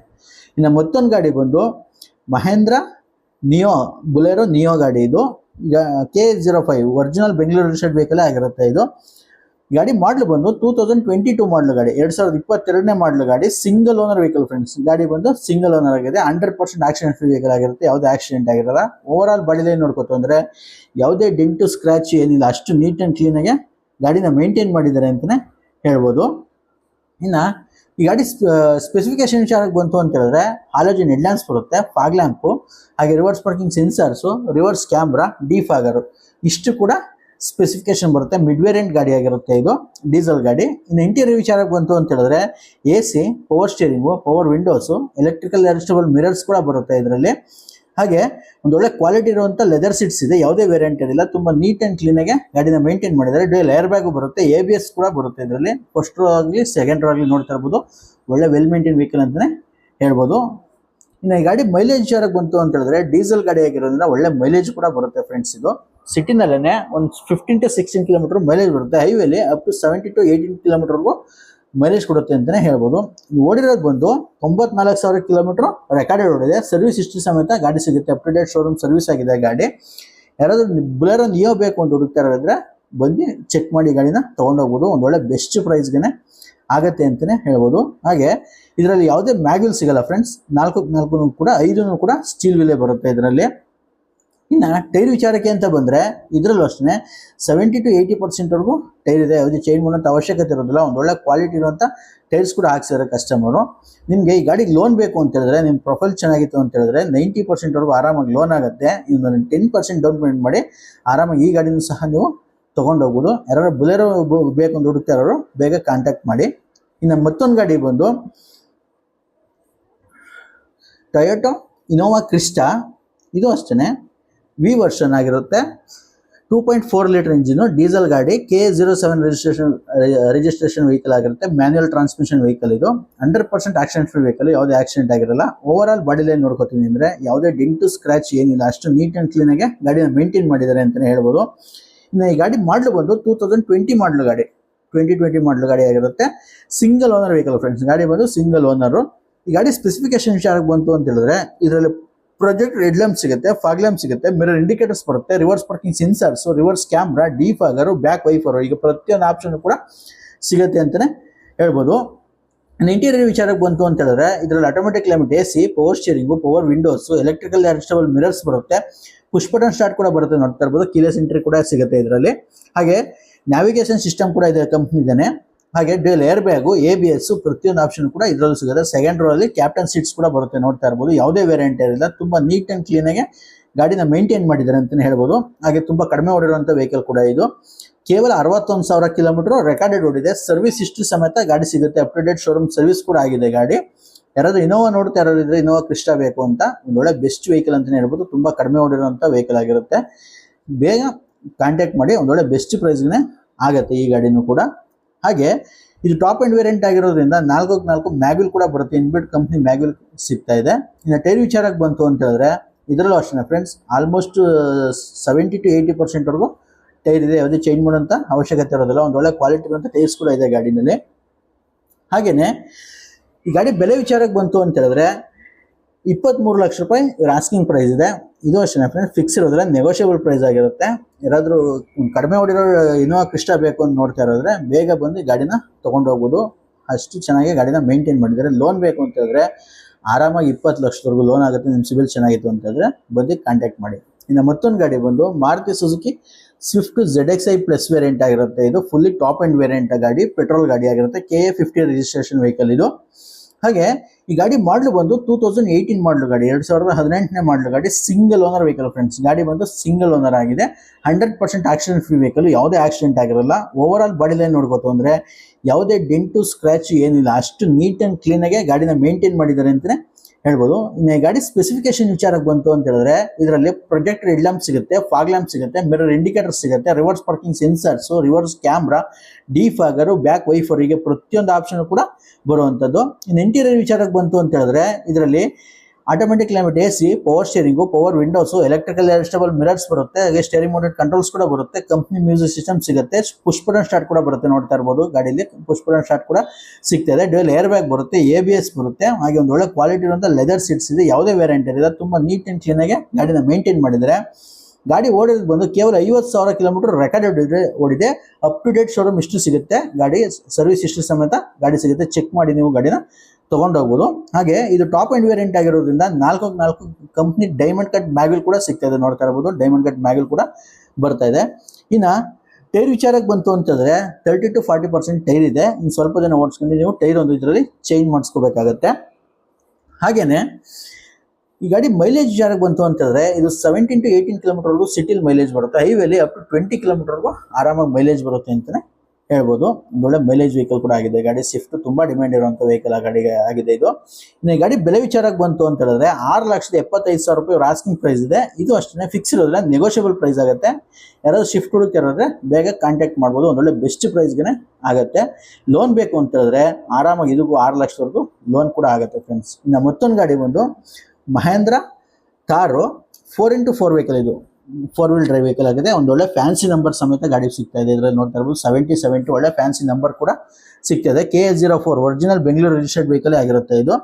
ಇನ್ನು ಮತ್ತೊಂದು ಗಾಡಿ ಬಂದು ಮಹೇಂದ್ರ ನಿಯೋ ಬುಲೆರೋ ನಿಯೋ ಗಾಡಿ ಇದು. K zero five original Bengaluru registered ವೆಹಿಕಲೇ ಆಗಿರುತ್ತೆ ಇದು. ಗಾಡಿ ಮಾಡಲು ಬಂದು ಟೂ ತೌಸಂಡ್ ಟ್ವೆಂಟಿ ಟೂ ಮಾಡಲು ಗಾಡಿ, ಎರಡು ಸಾವಿರದ ಇಪ್ಪತ್ತೆರಡನೇ ಮಾಡಲು ಗಾಡಿ ಸಿಂಗಲ್ ಓನರ್ ವೆಹಿಕಲ್ ಫ್ರೆಂಡ್ಸ್ ಗಾಡಿ ಬಂದು ಸಿಂಗಲ್ ಓನರ್ ಆಗಿದೆ hundred percent accident free vehicle ಆಗಿರುತ್ತೆ, ಯಾವುದೇ ಆಕ್ಸಿಡೆಂಟ್ ಆಗಿರಲ್ಲ. ಓವರ್ ಆಲ್ ಬಾಡಿ ಲೈನ್ ನೋಡ್ಕೊತು ಅಂದರೆ ಯಾವುದೇ ಡೆಂಟು ಸ್ಕ್ರ್ಯಾಚ್ ಏನಿಲ್ಲ, ಅಷ್ಟು ನೀಟ್ ಆ್ಯಂಡ್ ಕ್ಲೀನಾಗೆ ಗಾಡಿನ ಮೇಂಟೈನ್ ಮಾಡಿದ್ದಾರೆ ಅಂತಲೇ ಹೇಳ್ಬೋದು. ಇನ್ನು ಈ ಗಾಡಿ ಸ್ಪೆಸಿಫಿಕೇಶನ್ ವಿಚಾರಕ್ಕೆ ಬಂತು ಅಂತ ಹೇಳಿದ್ರೆ ಹಾಲೋಜಿನ್ ಹೆಡ್ಲ್ಯಾಂಪ್ಸ್ ಬರುತ್ತೆ ಫಾಗ್ ಲ್ಯಾಂಪು ಹಾಗೆ reverse parking sensors reverse camera defogger ಇಷ್ಟು ಕೂಡ ಸ್ಪೆಸಿಫಿಕೇಶನ್ ಬರುತ್ತೆ. ಮಿಡ್ ವೇರಿಯಂಟ್ ಗಾಡಿ ಆಗಿರುತ್ತೆ ಇದು ಡೀಸೆಲ್ ಗಾಡಿ. ಇನ್ನು ಇಂಟೀರಿಯರ್ ವಿಚಾರಕ್ಕೆ ಬಂತು ಅಂತ ಹೇಳಿದ್ರೆ A C power steering power windows electrical adjustable mirrors ಕೂಡ ಬರುತ್ತೆ ಇದರಲ್ಲಿ. ಹಾಗೆ ಒಂದು ಒಳ್ಳೆ ಕ್ವಾಲಿಟಿ ಇರುವಂತ ಲೆದರ್ ಸೀಟ್ಸ್ ಇದೆ, ಯಾವುದೇ ವೇರಿಯಂಟ್ ಇರಲಿಲ್ಲ ತುಂಬಾ ನೀಟ್ ಆ್ಯಂಡ್ ಕ್ಲೀನಾಗಿ ಗಾಡಿನ ಮೇಂಟೈನ್ ಮಾಡಿದ್ದಾರೆ. ಡ್ಯೂಯಲ್ ಏರ್ ಬ್ಯಾಗು ಬರುತ್ತೆ ಎ ಬಿ ಎಸ್ ಕೂಡ ಬರುತ್ತೆ ಇದರಲ್ಲಿ. ಫಸ್ಟ್ ರೋ ಆಗಲಿ ಸೆಕೆಂಡ್ ರೋ ಆಗಲಿ ನೋಡ್ತಾ ಇರ್ಬೋದು. ಒಳ್ಳೆ ವೆಲ್ ಮೇಂಟೈನ್ ವೆಹಿಕಲ್ ಅಂತಾನೆ ಹೇಳ್ಬೋದು. ಇನ್ನು ಈ ಗಾಡಿ ಮೈಲೇಜ್ ವಿಚಾರಕ್ಕೆ ಬಂತು ಅಂತ ಹೇಳಿದ್ರೆ ಡೀಸೆಲ್ ಗಾಡಿ ಆಗಿರೋದ್ರಿಂದ ಒಳ್ಳೆ ಮೈಲೇಜ್ ಕೂಡ ಬರುತ್ತೆ ಫ್ರೆಂಡ್ಸ್ ಇದು. ಸಿಟಿನಲ್ಲೇ ಒಂದು fifteen to sixteen kilometre mileage ಬರುತ್ತೆ. ಹೈವೇಲಿ up to seventy to eighteen ಕಿಲೋಮೀಟರ್ಗೂ mileage ಕೊಡುತ್ತೆ ಅಂತಲೇ ಹೇಳ್ಬೋದು. ಓಡಿರೋದು ಬಂದು ತೊಂಬತ್ನಾಲ್ಕು ಸಾವಿರ ಕಿಲೋಮೀಟರ್ ರೆಕಾರ್ಡೆಡ್ ಓಡಿದೆ ಸರ್ವಿಸ್ ಹಿಸ್ಟ್ರಿ ಸಮೇತ ಗಾಡಿ ಸಿಗುತ್ತೆ. Up to date showroom service ಆಗಿದೆ ಗಾಡಿ. ಯಾರಾದರೂ ಬುಲೆರೋ ನಿಯೋ ಬೇಕು ಅಂತ ಹುಡುಕ್ತಾ ಇರೋದ್ರೆ ಬಂದು ಚೆಕ್ ಮಾಡಿ ಗಾಡಿನ ತೊಗೊಂಡೋಗ್ಬೋದು. ಒಂದು ಒಳ್ಳೆ ಬೆಸ್ಟ್ ಪ್ರೈಸ್ಗೆ ಆಗುತ್ತೆ ಅಂತಲೇ ಹೇಳ್ಬೋದು. ಹಾಗೆ ಇದರಲ್ಲಿ ಯಾವುದೇ ಮ್ಯಾಗ್ಯೂಲ್ ಸಿಗಲ್ಲ ಫ್ರೆಂಡ್ಸ್ ನಾಲ್ಕು ನಾಲ್ಕು ಕೂಡ ಐದು ಕೂಡ ಸ್ಟೀಲ್ ವಿಲೇ ಬರುತ್ತೆ ಇದರಲ್ಲಿ. ಇನ್ನು ಟೈರ್ ವಿಚಾರಕ್ಕೆ ಅಂತ ಬಂದರೆ ಇದರಲ್ಲೂ ಅಷ್ಟೇ ಸೆವೆಂಟಿ ಟು ಏಯ್ಟಿ ಪರ್ಸೆಂಟ್ವರೆಗೂ ಟೈರ್ ಇದೆ. ಯಾವುದೇ ಚೇಂಜ್ ಮಾಡೋಂಥ ಅವಶ್ಯಕತೆ ಇರೋದಿಲ್ಲ. ಒಂದು ಕ್ವಾಲಿಟಿ ಇರುವಂಥ ಟೈರ್ಸ್ ಕೂಡ ಹಾಕ್ಸಿದ್ದಾರೆ ಕಸ್ಟಮರು ನಿಮಗೆ ಈ ಗಾಡಿಗೆ ಲೋನ್ ಬೇಕು ಅಂತ ಹೇಳಿದ್ರೆ ನಿಮ್ಮ ಪ್ರೊಫೈಲ್ ಚೆನ್ನಾಗಿತ್ತು ಅಂತ ಹೇಳಿದ್ರೆ ನೈಂಟಿ ಪರ್ಸೆಂಟ್ವರೆಗೂ ಆರಾಮಾಗಿ ಲೋನ್ ಆಗುತ್ತೆ. ಇನ್ನೊಂದು ಟೆನ್ ಪರ್ಸೆಂಟ್ ಡೌನ್ ಪೇಮೆಂಟ್ ಮಾಡಿ ಆರಾಮಾಗಿ ಈ ಗಾಡಿನ ಸಹ ನೀವು ತೊಗೊಂಡೋಗ್ಬೋದು. ಯಾರು ಬುಲೆರೋ ಬೇಕು ಅಂತ ಹುಡುಕ್ತಾ ಇರೋರು ಬೇಗ ಕಾಂಟ್ಯಾಕ್ಟ್ ಮಾಡಿ. ಇನ್ನು ಮತ್ತೊಂದು ಗಾಡಿ ಬಂದು ಟೊಯೋಟೊ ಇನೋವಾ ಕ್ರಿಸ್ಟಾ ಇದು ಅಷ್ಟೇ ವಿ ವರ್ಷನ್ ಆಗಿರುತ್ತೆ. Two point four litre engine diesel ಗಾಡಿ K zero seven registration registration vehicle ಆಗಿರುತ್ತೆ. ಮ್ಯಾನ್ಯಲ್ ಟ್ರಾನ್ಸ್ಮಿಷನ್ ವೆಹಿಕಲ್ ಇದು. Hundred percent accident free vehicle ಯಾವುದೇ ಆಕ್ಸಿಡೆಂಟ್ ಆಗಿರಲ್ಲ. ಓವರ್ ಆಲ್ ಬಾಡಿ ಲೈನ್ ನೋಡ್ಕೋತೀನಿ ಅಂದರೆ ಯಾವುದೇ ಡೆಂಟು ಸ್ಕ್ರಾಚ್ ಏನಿಲ್ಲ. ಅಷ್ಟು ನೀಟ್ ಆ್ಯಂಡ್ ಕ್ಲೀನಾಗೆ ಗಾಡಿನ ಮೇಂಟೈನ್ ಮಾಡಿದ್ದಾರೆ ಅಂತಲೇ ಹೇಳ್ಬೋದು. ಇನ್ನು ಈ ಗಾಡಿ ಮಾಡಲು ಬಂದು ಟೂ ತೌಸಂಡ್ ಟ್ವೆಂಟಿ ಮಾಡಲು ಗಾಡಿ. ಟ್ವೆಂಟಿ ಟ್ವೆಂಟಿ ಮಾಡಲು ಗಾಡಿ ಆಗಿರುತ್ತೆ. ಸಿಂಗಲ್ ಓನರ್ ವೆಹಿಕಲ್ ಫ್ರೆಂಡ್ಸ್ ಗಾಡಿ ಬಂದು ಸಿಂಗಲ್ ಓನರು ಈ ಗಾಡಿ ಸ್ಪೆಸಿಫಿಕೇಶನ್ ವಿಚಾರಕ್ಕೆ ಬಂತು ಅಂತ ಹೇಳಿದ್ರೆ, ಇದರಲ್ಲಿ ಪ್ರೊಜೆಕ್ಟ್ ರೆಡ್ ಲ್ಯಾಂಪ್ ಸಿಗುತ್ತೆ ಫಾಗ್ ಲ್ಯಾಂಪ್ ಸಿಗುತ್ತೆ ಮಿರರ್ ಇಂಡಿಕೇಟರ್ಸ್ ಬರುತ್ತೆ reverse parking sensors reverse camera defogger back wiper ಈಗ ಪ್ರತಿಯೊಂದು ಆಪ್ಷನ್ ಕೂಡ ಸಿಗುತ್ತೆ ಅಂತಾನೆ ಹೇಳ್ಬೋದು. ಇಂಟೀರಿಯರ್ ವಿಚಾರಕ್ಕೆ ಬಂತು ಅಂತ ಹೇಳಿದ್ರೆ, ಇದರಲ್ಲಿ automatic climate A C power steering power windows electrical adjustable mirrors ಬರುತ್ತೆ. ಪುಷ್ಪಟನ್ ಸ್ಟಾರ್ಟ್ ಕೂಡ ಬರುತ್ತೆ ನೋಡ್ತಾ ಇರ್ಬೋದು ಕೀಲೆಸ್ ಎಂಟ್ರಿ ಕೂಡ ಸಿಗುತ್ತೆ ಇದರಲ್ಲಿ. ಹಾಗೆ ನ್ಯಾವಿಗೇಷನ್ ಸಿಸ್ಟಮ್ ಕೂಡ ಇದೆ ಕಂಪ್ನಿದೇನೆ ಹಾಗೆ dual air bag A B S ಪ್ರತಿಯೊಂದು ಆಪ್ಷನ್ ಕೂಡ ಇದರಲ್ಲೂ ಸಿಗುತ್ತೆ. ಸೆಕೆಂಡ್ ರೋ ಅಲ್ಲಿ ಕ್ಯಾಪ್ಟನ್ ಸೀಟ್ಸ್ ಕೂಡ ಬರುತ್ತೆ, ನೋಡ್ತಾ ಇರ್ಬೋದು. ಯಾವುದೇ ವೇರಿಯಂಟ್ ಇರಲಿಲ್ಲ ತುಂಬಾ ನೀಟ್ ಅಂಡ್ ಕ್ಲೀನ್ ಆಗಿ ಗಾಡಿನ ಮೇಂಟೈನ್ ಮಾಡಿದ್ದಾರೆ ಅಂತಾನೆ ಹೇಳ್ಬೋದು. ಹಾಗೆ ತುಂಬಾ ಕಡಿಮೆ ಓಡಿರುವಂತ ವೆಹಿಕಲ್ ಕೂಡ ಇದು. ಕೇವಲ ಅರವತ್ತೊಂದು ಸಾವಿರ ಕಿಲೋಮೀಟರ್ ರೆಕಾರ್ಡೆಡ್ ಓಡಿದೆ. ಸರ್ವಿಸ್ ಇಷ್ಟು ಸಮೇತ ಗಾಡಿ ಸಿಗುತ್ತೆ. Up to date showroom service ಕೂಡ ಆಗಿದೆ ಗಾಡಿ. ಯಾರಾದ್ರೂ ಇನೋವಾ ನೋಡ್ತಾ ಯಾರಾದ್ರೂ ಇದ್ರೆ ಇನೋವಾ ಕ್ರಿಸ್ಟ ಬೇಕು ಅಂತ. ಒಂದೊಳ್ಳೆ ಬೆಸ್ಟ್ ವೆಹಿಕಲ್ ಅಂತಾನೆ ಹೇಳ್ಬೋದು. ತುಂಬಾ ಕಡಿಮೆ ಓಡಿರುವಂತ ವೆಹಿಕಲ್ ಆಗಿರುತ್ತೆ. ಬೇಗ ಕಾಂಟ್ಯಾಕ್ಟ್ ಮಾಡಿ ಒಂದೊಳ್ಳೆ ಬೆಸ್ಟ್ ಪ್ರೈಸ್ಗೆ ಆಗುತ್ತೆ ಈ ಗಾಡಿನೂ ಕೂಡ. ಹಾಗೆ ಇದು ಟಾಪ್ ಎಂಡ್ ವೇರಿಯಂಟ್ ಆಗಿರೋದ್ರಿಂದ ನಾಲ್ಕು ನಾಲ್ಕು ಮ್ಯಾಗ್ವಿಲ್ ಕೂಡ ಬರುತ್ತೆ. ಇನ್ಬಿಲ್ಟ್ ಕಂಪ್ನಿ ಮ್ಯಾಗ್ವಿಲ್ ಸಿಗ್ತಾ ಇದೆ. ಇನ್ನು ಟೈರ್ ವಿಚಾರಕ್ಕೆ ಬಂತು ಅಂತ ಹೇಳಿದ್ರೆ ಇದರಲ್ಲೂ ಅಷ್ಟೇ friends almost seventy to eighty ಪರ್ಸೆಂಟ್ವರೆಗೂ tyre ಇದೆ. ಯಾವುದೇ ಚೇಂಜ್ ಮಾಡೋಂಥ ಅವಶ್ಯಕತೆ ಇರೋದಿಲ್ಲ. ಒಂದು ಒಳ್ಳೆ ಕ್ವಾಲಿಟಿ ಇರುವಂಥ ಟೈರ್ಸ್ ಕೂಡ ಇದೆ ಗಾಡಿನಲ್ಲಿ. ಹಾಗೆಯೇ ಈ ಗಾಡಿ ಬೆಲೆ ವಿಚಾರಕ್ಕೆ ಬಂತು ಅಂತ ಹೇಳಿದ್ರೆ ಇಪ್ಪತ್ತ್ಮೂರು ಲಕ್ಷ ರೂಪಾಯಿ ಇವ್ರ ಆಸ್ಕಿಂಗ್ ಪ್ರೈಸ್ ಇದೆ. ಇದು ಅಷ್ಟೇ ಫ್ರೆಂಡ್ ಫಿಕ್ಸ್ ಇರೋದ್ರೆ ನೆಗೋಷಿಯಬಲ್ ಪ್ರೈಸ್ ಆಗಿರುತ್ತೆ. ಯಾರಾದರೂ ಕಡಿಮೆ ಹೊಡಿರೋ, ಇನ್ನೋ ಕೃಷ್ಣ ಬೇಕು ಅಂತ ನೋಡ್ತಾ ಇರೋದ್ರೆ ಬೇಗ ಬಂದು ಗಾಡಿನ ತೊಗೊಂಡು ಹೋಗ್ಬೋದು. ಅಷ್ಟು ಚೆನ್ನಾಗಿ ಗಾಡಿನ ಮೇಂಟೈನ್ ಮಾಡಿದ್ದಾರೆ. ಲೋನ್ ಬೇಕು ಅಂತ ಹೇಳಿದ್ರೆ ಆರಾಮಾಗಿ ಇಪ್ಪತ್ತು ಲಕ್ಷದವರೆಗೂ ಲೋನ್ ಆಗುತ್ತೆ. ನಿಮ್ಮ ಸಿಬಿಲ್ ಚೆನ್ನಾಗಿತ್ತು ಅಂತ ಹೇಳಿದ್ರೆ ಬಂದು ಕಾಂಟ್ಯಾಕ್ಟ್ ಮಾಡಿ. ಇನ್ನು ಮತ್ತೊಂದು ಗಾಡಿ ಬಂದು Maruti Suzuki Swift Z X I plus variant ಆಗಿರುತ್ತೆ. ಇದು ಫುಲ್ಲಿ ಟಾಪ್ ಆ್ಯಂಡ್ ವೇರಿಯಂಟ್ ಗಾಡಿ ಪೆಟ್ರೋಲ್ ಗಾಡಿ ಆಗಿರುತ್ತೆ. K A fifty registration vehicle ಇದು. ಹಾಗೆ ಈ ಗಾಡಿ ಮಾಡಲು ಬಂದು ಟೂ ತೌಸಂಡ್ ಏಯ್ಟೀನ್ ಮಾಡಲು ಗಾಡಿ, ಎರಡು ಸಾವಿರದ ಹದಿನೆಂಟನೇ ಮಾಡಲು ಗಾಡಿ ಸಿಂಗಲ್ ಓನರ್ ವೆಹಿಕಲ್ ಫ್ರೆಂಡ್ಸ್ ಗಾಡಿ ಬಂದು ಸಿಂಗಲ್ ಓನರ್ ಆಗಿದೆ. Hundred percent accident free vehicle ಯಾವುದೇ ಆಕ್ಸಿಡೆಂಟ್ ಆಗಿರಲ್ಲ. ಓವರ್ ಆಲ್ ಬಾಡಿ ಲೈನ್ ನೋಡ್ಬೋದು ಅಂದ್ರೆ ಯಾವುದೇ ಡೆಂಟು ಸ್ಕ್ರಾಚ್ ಏನಿಲ್ಲ. ಅಷ್ಟು ನೀಟ್ ಆ್ಯಂಡ್ ಕ್ಲೀನಾಗೆ ಗಾಡಿನ ಮೇಂಟೈನ್ ಮಾಡಿದ್ದಾರೆ ಅಂತಲೇ ಹೇಳ್ಬೋದು. ಇನ್ನು ಗಾಡಿ ಸ್ಪೆಸಿಫಿಕೇಶನ್ ವಿಚಾರಕ್ಕೆ ಬಂತು ಅಂತ ಹೇಳಿದ್ರೆ, ಇದರಲ್ಲಿ ಪ್ರೊಜೆಕ್ಟ್ ಹೆಡ್ ಲ್ಯಾಂಪ್ ಸಿಗುತ್ತೆ ಫಾಗ್ ಲ್ಯಾಂಪ್ ಸಿಗುತ್ತೆ ಮಿರರ್ ಇಂಡಿಕೇಟರ್ ಸಿಗುತ್ತೆ reverse parking sensors reverse camera defogger back wiper ಹೀಗೆ ಪ್ರತಿಯೊಂದು ಆಪ್ಷನ್ ಕೂಡ ಬರುವಂಥದ್ದು ಇನ್ನು ಇಂಟೀರಿಯರ್ ವಿಚಾರಕ್ಕೆ ಬಂತು ಅಂತ ಹೇಳಿದ್ರೆ, ಇದರಲ್ಲಿ automatic climate A C power steering power windows electrical adjustable mirrors ಬರುತ್ತೆ. ಹಾಗೆ ಸ್ಟೇರಿಂಗ್ ಮೌಂಟೆಡ್ ಕಂಟ್ರೋಲ್ಸ್ ಕೂಡ ಬರುತ್ತೆ. ಕಂಪ್ನಿ ಮ್ಯೂಸಿಕ್ ಸಿಸ್ಟಮ್ ಸಿಗುತ್ತೆ. ಪುಷ್ ಸ್ಟಾರ್ಟ್ ಕೂಡ ಬರುತ್ತೆ ನೋಡ್ತಾ ಇರ್ಬೋದು ಗಾಡಿಯಲ್ಲಿ ಪುಷ್ ಸ್ಟಾರ್ಟ್ ಕೂಡ ಸಿಗ್ತದೆ ಡ್ಯೂಯಲ್ ಏರ್ ಬ್ಯಾಗ್ ಬರುತ್ತೆ ಎ ಬಿ ಎಸ್ ಬರುತ್ತೆ. ಹಾಗೆ ಒಂದು ಒಳ್ಳೆ ಕ್ವಾಲಿಟಿ ಇರುವಂಥ ಲೆದರ್ ಸೀಟ್ಸ್ ಇದೆ. ಯಾವುದೇ ವೇರಿಯಂಟ್ ಇದೆ ತುಂಬ ನೀಟ್ ಆ್ಯಂಡ್ ಕ್ಲೀನಾಗಿ ಗಾಡಿನ ಮೇಂಟೈನ್ ಮಾಡಿದರೆ ಗಾಡಿ ಓಡಿರೋದು ಬಂದು ಕೇವಲ ಐವತ್ತು ಸಾವಿರ ಕಿಲೋಮೀಟರ್ ರೆಕಾರ್ಡ್ ಓಡಿದೆ. ಅಪ್ ಟು ಡೇಟ್ ಶೋರೂಮ್ ಇಷ್ಟು ಸಿಗುತ್ತೆ. ಗಾಡಿ ಸರ್ವಿಸ್ ಇಷ್ಟು ಸಮೇತ ಗಾಡಿ ಸಿಗುತ್ತೆ. ಚೆಕ್ ಮಾಡಿ ನೀವು ಗಾಡಿನ. ತಗೊಂಡೋಗ್ಬೋದು. ಹಾಗೆ ಇದು ಟಾಪ್ ಎಂಡ್ ವೇರಿಯಂಟ್ ಆಗಿರೋದ್ರಿಂದ ನಾಲ್ಕು ನಾಲ್ಕು ಕಂಪ್ನಿ ಡೈಮಂಡ್ ಕಟ್ ಮ್ಯಾಗಲ್ ಕೂಡ ಸಿಗ್ತಾ ಇದೆ ನೋಡ್ತಾ ಇರ್ಬೋದು. ಡೈಮಂಡ್ ಕಟ್ ಮ್ಯಾಗಲ್ ಕೂಡ ಬರ್ತಾ ಇದೆ. ಇನ್ನು ಟೈರ್ ವಿಚಾರಕ್ಕೆ ಬಂತು ಅಂತಂದರೆ thirty to forty percent tyre ಇದೆ. ಇನ್ನು ಸ್ವಲ್ಪ ಜನ ಓಡಿಸ್ಕೊಂಡು ನೀವು ಟೈರ್ ಒಂದು ಇದರಲ್ಲಿ ಚೇಂಜ್ ಮಾಡಿಸ್ಕೋಬೇಕಾಗತ್ತೆ. ಹಾಗೆಯೇ ಈ ಗಾಡಿ ಮೈಲೇಜ್ ವಿಚಾರಕ್ಕೆ ಬಂತು ಅಂತಂದರೆ ಇದು ಸೆವೆಂಟೀನ್ ಟು ಏಯ್ಟೀನ್ ಕಿಲೋಮೀಟರ್ವರೆಗೂ ಸಿಟಿಲಿ ಮೈಲೇಜ್ ಬರುತ್ತೆ. ಹೈವೇಲಿ ಅಪ್ ಟು ಟ್ವೆಂಟಿ ಕಿಲೋಮೀಟರ್ವರೆಗೂ ಆರಾಮಾಗಿ ಮೈಲೇಜ್ ಬರುತ್ತೆ ಅಂತಾನೆ ಹೇಳ್ಬೋದು. ಒಳ್ಳೆ ಮೈಲೇಜ್ ವೆಹಿಕಲ್ ಕೂಡ ಆಗಿದೆ. ಗಾಡಿ ಸ್ವಿಫ್ಟ್ ತುಂಬಾ ಡಿಮ್ಯಾಂಡ್ ಇರುವಂತ ವೆಹಿಕಲ್ ಆ ಗಾಡಿ, ಆಗಿದೆ ಇದು. ಇನ್ನು ಗಾಡಿ ಬೆಲೆ ವಿಚಾರಕ್ಕೆ ಬಂತು ಅಂತ ಹೇಳಿದ್ರೆ ಆರು ಲಕ್ಷದ ಎಪ್ಪತ್ತೈದು ಸಾವಿರ ರೂಪಾಯಿ ಆಸ್ಕಿಂಗ್ ಪ್ರೈಸ್ ಇದೆ. ಇದು ಅಷ್ಟೇ ಫಿಕ್ಸ್ ಇರೋದಿಲ್ಲ ನೆಗೋಷಿಯಬಲ್ ಪ್ರೈಸ್ ಆಗುತ್ತೆ. ಯಾರಾದ್ರು ಶಿಫ್ಟ್ ಹುಡುಕ್ತಿರೋದ್ರೆ ಬೇಗ ಕಾಂಟ್ಯಾಕ್ಟ್ ಮಾಡ್ಬೋದು. ಒಂದೊಳ್ಳೆ ಬೆಸ್ಟ್ ಪ್ರೈಸ್ಗೆ ಆಗುತ್ತೆ. ಲೋನ್ ಬೇಕು ಅಂತ ಹೇಳಿದ್ರೆ ಆರಾಮಾಗಿ ಇದಕ್ಕೂ ಆರು ಲಕ್ಷದವರೆಗೂ ಲೋನ್ ಕೂಡ ಆಗುತ್ತೆ ಫ್ರೆಂಡ್ಸ್ ಇನ್ನು ಮತ್ತೊಂದು ಗಾಡಿ ಬಂದು Mahindra car four into four vehicle ಇದು. ಫೋರ್ ವೀಲ್ ಡ್ರೈವ್ ವೆಹಿಕಲ್ ಆಗಿದೆ. ಒಂದು ಒಳ್ಳೆ ಫ್ಯಾನ್ಸಿ ನಂಬರ್ ಸಮೇತ ಗಾಡಿ ಸಿಗ್ತಾ ಇದೆ. ಇದರಲ್ಲಿ ನೋಡ್ತಾ ಇರ್ಬೋದು ಸೆವೆಂಟಿ ಸೆವೆಂಟಿ ಒಳ್ಳೆ ಫ್ಯಾನ್ಸಿ ನಂಬರ್ ಕೂಡ ಸಿಗ್ತಾ ಇದೆ. K S zero four original Bengaluru registered vehicle ಆಗಿರುತ್ತೆ ಇದು.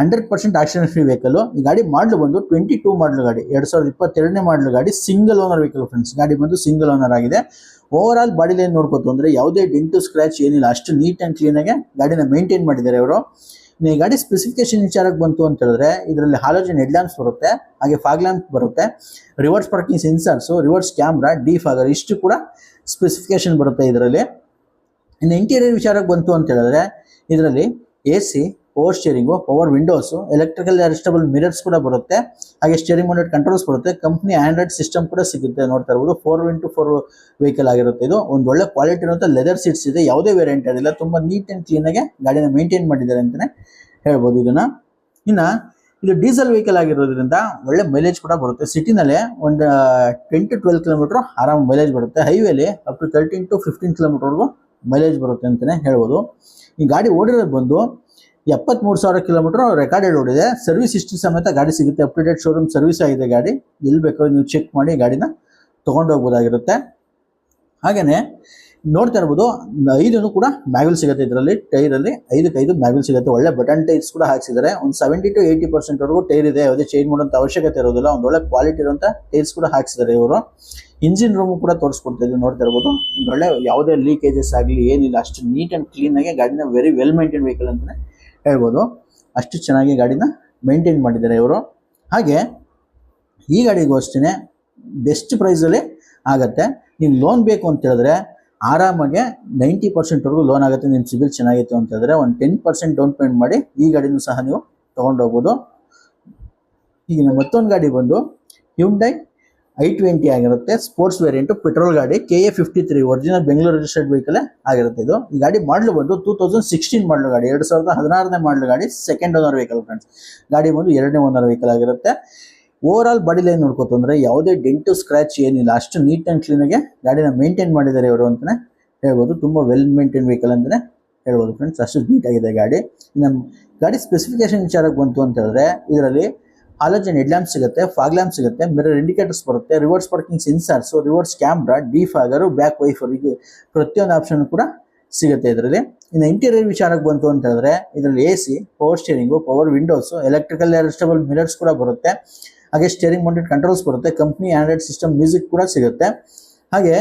Hundred percent accident free vehicle ಈ ಗಾಡಿ ಮಾಡಲು ಬಂದು ಟ್ವೆಂಟಿ ಟೂ ಮಾಡಲು ಗಾಡಿ. ಎರಡು ಸಾವಿರದ ಇಪ್ಪತ್ತೆರಡನೇ ಮಾಡಲ್ ಗಾಡಿ ಸಿಂಗಲ್ ಓನರ್ ವೆಹಿಕಲ್ ಫ್ರೆಂಡ್ಸ್ ಗಾಡಿ ಬಂದು ಸಿಂಗಲ್ ಓನರ್ ಆಗಿದೆ. ಓವರ್ ಆಲ್ ಬಾಡಿಲಿ ಲೈನ್ ನೋಡ್ಕೋತು ಅಂದರೆ ಯಾವುದೇ ಡೆಂಟು ಸ್ಕ್ರಾಚ್ ಏನಿಲ್ಲ. ಅಷ್ಟು ನೀಟ್ ಅಂಡ್ ಕ್ಲೀನ್ ಆಗಿ ಗಾಡಿನ ಮೇಂಟೈನ್ ಮಾಡಿದ್ದಾರೆ ಅವರು ಈ ಗಾಡಿ ಸ್ಪೆಸಿಫಿಕೇಶನ್ ವಿಚಾರಕ್ಕೆ ಬಂತು ಅಂತ ಹೇಳಿದ್ರೆ, ಇದರಲ್ಲಿ ಹಾಲೋಜನ್ ಹೆಡ್ ಲ್ಯಾಂಪ್ಸ್ ಬರುತ್ತೆ, ಹಾಗೆ ಫಾಗ್ ಲ್ಯಾಂಪ್ ಬರುತ್ತೆ reverse parking sensors reverse camera defogger ಇಷ್ಟು ಕೂಡ ಸ್ಪೆಸಿಫಿಕೇಶನ್ ಬರುತ್ತೆ ಇದರಲ್ಲಿ. ಇನ್ನು ಇಂಟೀರಿಯರ್ ವಿಚಾರಕ್ಕೆ ಬಂತು ಅಂತ ಹೇಳಿದ್ರೆ, ಇದರಲ್ಲಿ A C power steering power windows electrical adjustable mirrors ಕೂಡ ಬರುತ್ತೆ. ಹಾಗೆ ಸ್ಟೇರಿಂಗ್ ಮೌಂಟೆಡ್ ಕಂಟ್ರೋಲ್ಸ್ ಬರುತ್ತೆ. ಕಂಪ್ನಿ ಆಂಡ್ರಾಯ್ಡ್ ಸಿಸ್ಟಮ್ ಕೂಡ ಸಿಗುತ್ತೆ ನೋಡ್ತಾ ಇರ್ಬೋದು. ಫೋರ್ ಇಂಟು ಫೋರ್ ವೆಹಿಕಲ್ ಆಗಿರುತ್ತೆ ಇದು. ಒಂದು ಒಳ್ಳೆ ಕ್ವಾಲಿಟಿ ಇರುವಂಥ ಲೆದರ್ ಸೀಟ್ಸ್ ಇದೆ. ಯಾವುದೇ ವೇರಿಯಂಟ್ ಅದಿಲ್ಲ. ತುಂಬ ನೀಟ್ ಆ್ಯಂಡ್ ಕ್ಲೀನಾಗಿ ಗಾಡಿನ ಮೇಂಟೈನ್ ಮಾಡಿದ್ದಾರೆ ಅಂತಲೇ ಹೇಳ್ಬೋದು ಇದನ್ನ. ಇನ್ನು ಇದು ಡೀಸೆಲ್ ವೆಹಿಕಲ್ ಆಗಿರೋದ್ರಿಂದ ಒಳ್ಳೆ ಮೈಲೇಜ್ ಕೂಡ ಬರುತ್ತೆ. ಸಿಟಿನಲ್ಲೇ ಒಂದು ಟೆನ್ ಟು ಟ್ವೆಲ್ ಕಿಲೋಮೀಟರ್ ಆರಾಮ್ ಮೈಲೇಜ್ ಬರುತ್ತೆ. ಹೈವೇಲಿ up to thirteen to fifteen ಕಿಲೋಮೀಟರ್ವರೆಗೂ mileage ಬರುತ್ತೆ ಅಂತಲೇ ಹೇಳ್ಬೋದು. ಈ ಗಾಡಿ ಓಡಿರೋದು ಬಂದು ಎಪ್ಪತ್ಮೂರು ಸಾವಿರ ಕಿಲೋಮೀಟರ್ ರೆಕಾರ್ಡೆಡ್ ಓಡಿದೆ ಸರ್ವಿಸ್ ಇಷ್ಟು ಸಮೇತ ಗಾಡಿ ಸಿಗುತ್ತೆ. ಅಪ್ ಟು ಶೋರೂಮ್ ಸರ್ವಿಸ್ ಆಗಿದೆ ಗಾಡಿ. ಎಲ್ಲಿ ಬೇಕೋ ನೀವು ಚೆಕ್ ಮಾಡಿ ಗಾಡಿನ ತೊಗೊಂಡು ಹೋಗ್ಬೋದಾಗಿರುತ್ತೆ. ಹಾಗೆಯೇ ನೋಡ್ತಾ ಇರ್ಬೋದು ಐದು ಕೂಡ ಮ್ಯಾಗಲ್ ಸಿಗುತ್ತೆ ಇದರಲ್ಲಿ. ಟೈರಲ್ಲಿ ಐದಕ್ಕೆ ಐದು ಮ್ಯಾಗಲ್ ಸಿಗುತ್ತೆ. ಒಳ್ಳೆ ಬಟನ್ ಟೈರ್ಸ್ ಕೂಡ ಹಾಕ್ಸಿದ್ದಾರೆ. ಒಂದು ಸೆವೆಂಟಿ ಟು ಏಯ್ಟಿ ಪರ್ಸೆಂಟ್ ವರೆಗೂ ಟೈರ್ ಇದೆ. ಯಾವುದೇ ಚೇಂಜ್ ಮಾಡೋಂಥ ಅವಶ್ಯಕತೆ ಇರೋದಿಲ್ಲ. ಒಂದು ಒಳ್ಳೆ ಕ್ವಾಲಿಟಿ ಇರುವಂಥ ಟೈರ್ಸ್ ಕೂಡ ಹಾಕ್ಸಿದ್ದಾರೆ ಇವರು. ಇಂಜಿನ್ ರೂಮ್ ಕೂಡ ತೋರಿಸ್ಕೊಡ್ತಾ ಇದ್ದೀವಿ ನೋಡ್ತಾ ಇರ್ಬೋದು. ಒಳ್ಳೆ ಯಾವುದೇ ಲೀಕೇಜಸ್ ಆಗಲಿ ಏನಿಲ್ಲ. ಅಷ್ಟು ನೀಟ್ ಆ್ಯಂಡ್ ಕ್ಲೀನಾಗಿ ಗಾಡಿನ ವೆರಿ ವೆಲ್ ಮೇಂಟೈನ್ ವೆಹಿಕಲ್ ಅಂತಲೇ ಹೇಳ್ಬೋದು. ಅಷ್ಟು ಚೆನ್ನಾಗಿ ಗಾಡಿನ ಮೇಂಟೈನ್ ಮಾಡಿದ್ದಾರೆ ಇವರು. ಹಾಗೆ ಈ ಗಾಡಿಗೂ ಅಷ್ಟೇ ಬೆಸ್ಟ್ ಪ್ರೈಸಲ್ಲಿ ಆಗುತ್ತೆ. ನೀವು ಲೋನ್ ಬೇಕು ಅಂತ ಹೇಳಿದ್ರೆ ಆರಾಮಾಗೆ ನೈಂಟಿ ಪರ್ಸೆಂಟ್ವರೆಗೂ ಲೋನ್ ಆಗುತ್ತೆ. ನಿಮ್ಮ ಸಿಬಿಲ್ ಚೆನ್ನಾಗಿತ್ತು ಅಂತ ಹೇಳಿದ್ರೆ ಒಂದು ಟೆನ್ ಪರ್ಸೆಂಟ್ ಡೌನ್ ಪೇಮೆಂಟ್ ಮಾಡಿ ಈ ಗಾಡಿನೂ ಸಹ ನೀವು ತೊಗೊಂಡೋಗ್ಬೋದು. ಈಗ ಮತ್ತೊಂದು ಗಾಡಿ ಬಂದು ಹ್ಯುಂಡೈ ಐ ಟ್ವೆಂಟಿ ಆಗಿರುತ್ತೆ. ಸ್ಪೋರ್ಟ್ಸ್ ವೇರಿಯಂಟು ಪೆಟ್ರೋಲ್ ಗಾಡಿ K A fifty three original Bengaluru registered vehicle ಆಗಿರುತ್ತೆ ಇದು. ಈ ಗಾಡಿ ಮಾಡಲು ಬಂದು ಟೂ ತೌಸಂಡ್ ಸಿಕ್ಸ್ಟೀನ್ ಮಾಡಲು ಗಾಡಿ. ಎರಡು ಸಾವಿರದ ಹದಿನಾರನೇ ಮಾಡಲು ಗಾಡಿ ಸೆಕೆಂಡ್ ಓನರ್ ವೆಹಿಕಲ್ ಫ್ರೆಂಡ್ಸ್ ಗಾಡಿ ಬಂದು ಎರಡನೇ ಓನರ್ ವೆಹಿಕಲ್ ಆಗಿರುತ್ತೆ. ಓವರ್ ಆಲ್ ಬಾಡಿ ಲೈನ್ ನೋಡ್ಕೋತು ಅಂದರೆ ಯಾವುದೇ ಡೆಂಟು ಸ್ಕ್ರಾಚ್ ಏನಿಲ್ಲ. ಅಷ್ಟು ನೀಟ್ ಆ್ಯಂಡ್ ಕ್ಲೀನಾಗೆ ಗಾಡಿನ ಮೇಂಟೈನ್ ಮಾಡಿದ್ದಾರೆ ಇವರು ಅಂತಲೇ ಹೇಳ್ಬೋದು. ತುಂಬ ವೆಲ್ ಮೇಂಟೈನ್ ವೆಹಿಕಲ್ ಅಂತಲೇ ಹೇಳ್ಬೋದು ಫ್ರೆಂಡ್ಸ್ ಅಷ್ಟು ನೀಟಾಗಿದೆ ಗಾಡಿ. ಇನ್ನು ಗಾಡಿ ಸ್ಪೆಸಿಫಿಕೇಶನ್ ವಿಚಾರಕ್ಕೆ ಬಂತು ಅಂತ ಹೇಳಿದ್ರೆ, ಇದರಲ್ಲಿ ಹಾಲಜನ್ ಹೆಡ್ಲ್ಯಾಂಪ್ ಸಿಗುತ್ತೆ ಫಾಗ್ ಲ್ಯಾಂಪ್ ಸಿಗುತ್ತೆ ಮಿರರ್ ಇಂಡಿಕೇಟರ್ಸ್ ಬರುತ್ತೆ reverse parking sensors reverse camera defogger back wiper ಹೀಗೆ ಪ್ರತಿಯೊಂದು ಆಪ್ಷನ್ ಕೂಡ ಸಿಗುತ್ತೆ ಇದರಲ್ಲಿ. ಇನ್ನು ಇಂಟೀರಿಯರ್ ವಿಚಾರಕ್ಕೆ ಬಂತು ಅಂತ ಹೇಳಿದ್ರೆ, ಇದರಲ್ಲಿ A C power steering power windows electrical adjustable mirrors ಕೂಡ ಬರುತ್ತೆ. ಹಾಗೆ ಸ್ಟೇರಿಂಗ್ ಮೌಂಟೆಡ್ ಕಂಟ್ರೋಲ್ಸ್ ಬರುತ್ತೆ ಕಂಪ್ನಿ ಆಂಡ್ರಾಯ್ಡ್ ಸಿಸ್ಟಮ್ ಮ್ಯೂಸಿಕ್ ಕೂಡ ಸಿಗುತ್ತೆ. ಹಾಗೆ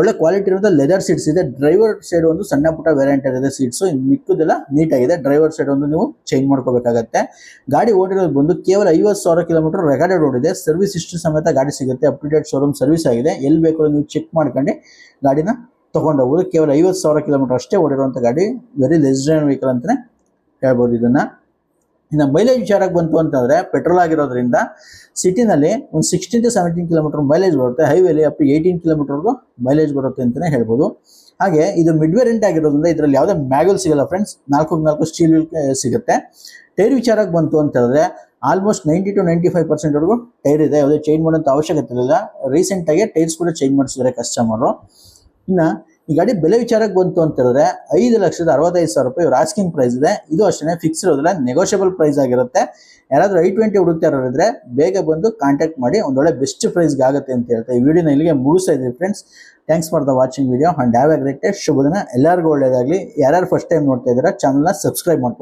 ಒಳ್ಳೆ ಕ್ವಾಲಿಟಿ ಇರೋದು ಲೆದರ್ ಸೀಟ್ಸ್ ಇದೆ. ಡ್ರೈವರ್ ಸೈಡ್ ಒಂದು ಸಣ್ಣ ಪುಟ್ಟ ವೇರಿಯಂಟ್ ಇದೆ ಸೀಟ್ಸು ಇನ್ನು ಮಿಕ್ಕದೆಲ್ಲ ನೀಟಾಗಿದೆ. ಡ್ರೈವರ್ ಸೈಡ್ ಒಂದು ನೀವು ಚೇಂಜ್ ಮಾಡ್ಕೋಬೇಕಾಗತ್ತೆ. ಗಾಡಿ ಓಡಿರೋದು ಬಂದು ಕೇವಲ ಐವತ್ತು ಸಾವಿರ ಕಿಲೋಮೀಟರ್ ರೆಕಾರ್ಡೆಡ್ ಓಡಿದೆ ಸರ್ವಿಸ್ ಇಷ್ಟು ಸಮೇತ ಗಾಡಿ ಸಿಗುತ್ತೆ. Up to date showroom service ಆಗಿದೆ. ಎಲ್ಲಿ ಬೇಕೋ ನೀವು ಚೆಕ್ ಮಾಡ್ಕೊಂಡು ಗಾಡಿನ ತೊಗೊಂಡೋಗ್ಬೋದು ಕೇವಲ ಐವತ್ತು ಸಾವಿರ ಕಿಲೋಮೀಟರ್ ಅಷ್ಟೇ ಓಡಿರುವಂಥ ಗಾಡಿ. ವೆರಿ ಲೆಸ್ಡ್ರೈನ್ ವೆಹಿಕಲ್ ಅಂತಲೇ ಹೇಳ್ಬೋದು ಇದನ್ನು. ಇನ್ನು ಮೈಲೇಜ್ ವಿಚಾರಕ್ಕೆ ಬಂತು ಅಂತಂದರೆ ಪೆಟ್ರೋಲ್ ಆಗಿರೋದ್ರಿಂದ ಸಿಟಿನಲ್ಲಿ ಒಂದು sixteen to seventeen kilometre mileage ಬರುತ್ತೆ. ಹೈವೇಲಿ ಅಪ್ ಟು ಏಯ್ಟೀನ್ ಕಿಲೋಮೀಟರ್ಗೂ ಮೈಲೇಜ್ ಬರುತ್ತೆ ಅಂತಲೇ ಹೇಳ್ಬೋದು. ಹಾಗೆ ಇದು ಮಿಡ್ ವೇರಿಯಂಟ್ ಆಗಿರೋದ್ರಿಂದ ಇದರಲ್ಲಿ ಯಾವುದೇ ಮ್ಯಾಗಲ್ ಸಿಗಲ್ಲ ಫ್ರೆಂಡ್ಸ್ ನಾಲ್ಕು ನಾಲ್ಕು ಸ್ಟೀಲ್ ವೀಲ್ ಸಿಗುತ್ತೆ. ಟೈರ್ ವಿಚಾರಕ್ಕೆ ಬಂತು ಅಂತ ಹೇಳಿದ್ರೆ almost ninety to ninety five ಪರ್ಸೆಂಟ್ವರೆಗೂ tyre ಇದೆ. ಯಾವುದೇ ಚೇಂಜ್ ಮಾಡೋಂಥ ಅವಶ್ಯಕತೆ ಇಲ್ಲ. ರೀಸೆಂಟಾಗಿ ಟೈರ್ಸ್ ಕೂಡ ಚೇಂಜ್ ಮಾಡಿಸಿದ್ದಾರೆ ಕಸ್ಟಮರು ಇನ್ನು ಈ ಗಾಡಿ ಬೆಲೆ ವಿಚಾರಕ್ಕೆ ಬಂತು ಅಂತ ಹೇಳಿದ್ರೆ ಐದು ಲಕ್ಷದ ಅರವತ್ತೈದು ಸಾವಿರ ರೂಪಾಯಿ ಇವ್ರ ಆಸ್ಕಿಂಗ್ ಪ್ರೈಸ್ ಇದೆ. ಇದು ಅಷ್ಟೇ ಫಿಕ್ಸ್ ಇರೋದಿಲ್ಲ ನೆಗೋಷಿಯಬಲ್ ಪ್ರೈಸ್ ಆಗಿರುತ್ತೆ. ಯಾರಾದರೂ ಐ ಟ್ವೆಂಟಿ ಹುಡುಕ್ತಾ ಬೇಗ ಬಂದು ಕಾಂಟ್ಯಾಕ್ಟ್ ಮಾಡಿ, ಒಂದೊಳ್ಳೆ ಬೆಸ್ಟ್ ಪ್ರೈಸ್ಗೆ ಆಗುತ್ತೆ ಅಂತ ಹೇಳ್ತಾರೆ ಈ ವಿಡಿಯೋನ ಇಲ್ಲಿಗೆ ಮುಗಿಸ್ತಾ ಇದ್ದೀವಿ friends thanks for the watching video and have a great ಶುಭ ದಿನ. ಎಲ್ಲರಿಗೂ ಒಳ್ಳೆಯದಾಗಲಿ ಯಾರ್ಯಾರು ಫಸ್ಟ್ ಟೈಮ್ ನೋಡ್ತಾ ಇದ್ದೀರಾ ಚಾನಲ್ನ ಸಬ್ಸ್ಕ್ರೈಬ್ ಮಾಡ್ಕೊಳ್ಳಿ.